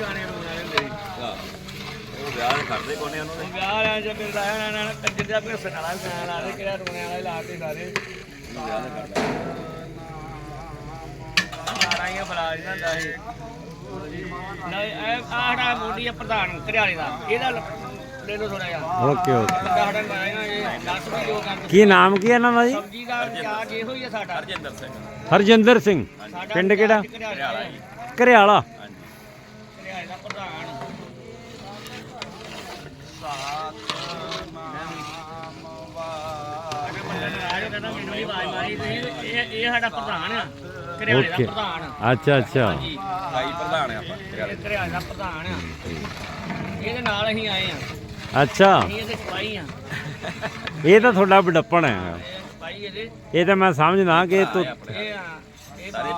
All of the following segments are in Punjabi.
ਗਾਣੇ ਰੋਣਾ ਹੁੰਦੇ ਉਹ ਵਿਆਹ ਕਰਦੇ ਕੋਨੇ ਉਹਨਾਂ। ਦੇ ਵਿਆਹ ਵਾਲਿਆਂ ਚ ਫਿਰ ਲਾਇਆ ਨਾ ਨਾ ਕੰਜਰ ਦਾ ਭੇਸਣ ਵਾਲਾ ਵੀ ਗਾਣਾ ਲਾ ਦੇ ਕਿਹੜਾ ਰੋਣੇ ਵਾਲਾ ਹੀ ਲਾ ਦੇ ਸਾਰੇ। ਵਿਆਹ ਦੇ ਕਰਦੇ। ਮਾਰਾਈਆਂ ਬਲਾ ਜਾਂਦਾ ਹੁੰਦਾ ਸੀ ਨਹੀਂ ਇਹ ਆਹੜਾ ਮੋਢੀ ਆ ਪ੍ਰਧਾਨ ਘਰਿਆਲੇ ਦਾ। ਇਹਦਾ ਲ- ਲੈ ਲਓ ਥੋੜਾ ਜਿਹਾ। Okay okay. ਬੰਦਾ ਸਾਡਾ ਮਾਰਾਈਆਂ ਇਹ 10 ਵੀ ਜੋ ਕਰ ਕੀ ਨਾਮ ਕੀ ਹੈ ਇਹਨਾਂ ਦਾ ਜੀ? ਸਬਜੀ ਦਾ ਚਾਰਜ ਇਹੋ ਹੀ ਆ ਸਾਡਾ। ਹਰਜਿੰਦਰ ਸਿੰਘ। ਹਰਜਿੰਦਰ ਸਿੰਘ। ਸਾਡਾ ਪਿੰਡ ਕਿਹੜਾ? ਘਰਿਆਲੇ ਜੀ। ਘਰਿਆਲਾ। ਪ੍ਰਧਾਨ। ਇਹ ਇਹ ਸਾਡਾ ਪ੍ਰਧਾਨ ਆ। ਦਾ ਪ੍ਰਧਾਨ ਅੱਛਾ ਅੱਛਾ। ਜੀ ਭਾਈ ਪ੍ਰਧਾਨ ਆ ਆਪਾਂ ਇਹ ਘਰਿਆਲੇ ਦਾ। ਪ੍ਰਧਾਨ ਆ। ਇਹਦੇ ਨਾਲ ਅਸੀਂ ਆਏ ਆ। ਅੱਛਾ। ਅਸੀਂ ਇਹਦੇ ਸਿਪਾਹੀ ਆ। ਇਹ ਤਾਂ ਤੁਹਾਡਾ ਬੜੱਪਣ ਹੈ। ਇਹ ਸਿਪਾਹੀ ਇਹਦੇ। ਇਹ ਤਾਂ ਮੈਂ ਸਮਝਦਾ ਕਿ ਤੂੰ ਇਹ ਆ। ਇਹ ਸਾਰੇ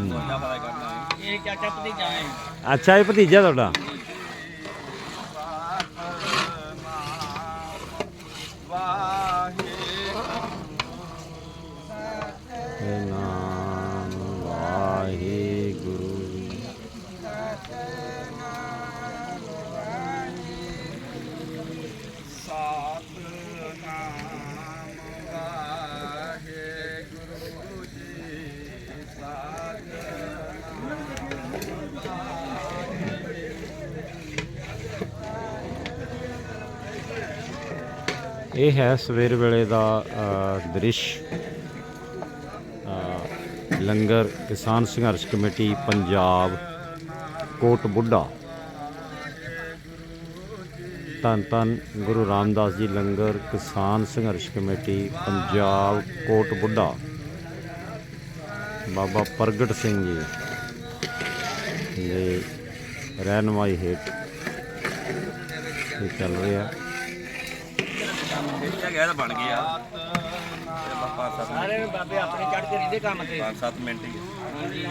ਦੋਨਾਂ ਪਤਾ ਕਰਨਾ। ਇਹ ਚਾਚਾ ਭਤੀਜਾ ਹੈ ਅੱਛਾ ਇਹ ਭਤੀਜਾ ਤੁਹਾਡਾ? ਇਹ ਇਹ ਹੈ ਸਵੇਰ ਵੇਲੇ ਦਾ ਦ੍ਰਿਸ਼। ਲੰਗਰ, ਕਿਸਾਨ ਸੰਘਰਸ਼ ਕਮੇਟੀ, ਪੰਜਾਬ, ਕੋਟ ਬੁੱਢਾ। ਧੰਨ ਧੰਨ ਗੁਰੂ ਰਾਮਦਾਸ ਜੀ, ਲੰਗਰ, ਕਿਸਾਨ ਸੰਘਰਸ਼ ਕਮੇਟੀ, ਪੰਜਾਬ, ਕੋਟ ਬੁੱਢਾ। ਬਾਬਾ ਪ੍ਰਗਟ ਸਿੰਘ ਜੀ ਦੇ ਰਹਿਨਮਾਈ ਹੇਠ ਇਹ ਚੱਲ ਰਿਹਾ। ਇਹ ਗਿਆ ਤਾਂ ਬਣ ਗਿਆ ਆਪਾਂ ਸਾਰੇ ਬਾਬੇ ਆਪਣੇ ਚੜ੍ਹ ਕੇ ਰਹਿੰਦੇ ਕੰਮ ਤੇ। ਪੰਜ ਸੱਤ ਮਿੰਟ ਹੀ। ਹਾਂਜੀ।